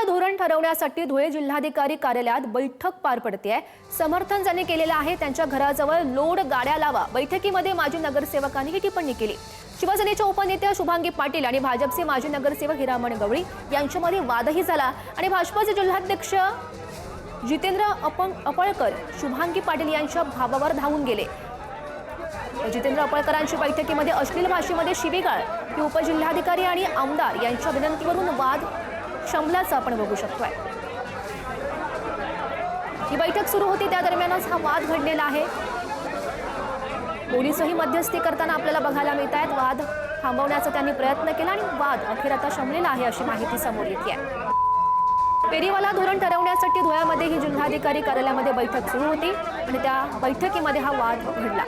फेरीवाला धोरण ठरवण्यासाठी धुळे जिल्हाधिकारी कार्यालयात बैठक पार पडते समर्थन ज्यांनी केलेलं आहे. त्यांच्या घराजवळ लोड गाड्या लावा. बैठकीमध्ये माजी नगरसेवकांनी ही टिप्पणी केली. शिवसेनेच्या उपनेत्या शुभांगी पाटील आणि भाजपचे माजी नगरसेवक हिरामण गवळी यांच्यामध्ये वादही झाला आणि भाजपचे जिल्हाध्यक्ष जितेंद्र अपंग अपळकर शुभांगी पाटील यांच्या भावावर धावून गेले. जितेंद्र अपळकरांची बैठकीमध्ये अश्लील भाषेमध्ये शिवीगाळ. ही उपजिल्हाधिकारी आणि आमदार यांच्या विनंतीवरून वाद शमल्याचं आपण बघू शकतोय. ही बैठक सुरू होती त्या दरम्यानच हा वाद घडलेला आहे. पोलीसही मध्यस्थी करताना आपल्याला बघायला मिळत आहेत वाद थांबवण्याचा त्यांनी प्रयत्न केला आणि वाद अखेर आता शमलेला आहे अशी माहिती समोर येते आहे फेरीवाला धोरण ठरवण्यासाठी धुळ्यामध्ये ही जिल्हाधिकारी कार्यालयामध्ये बैठक सुरू होती आणि त्या बैठकीमध्ये हा वाद घडला.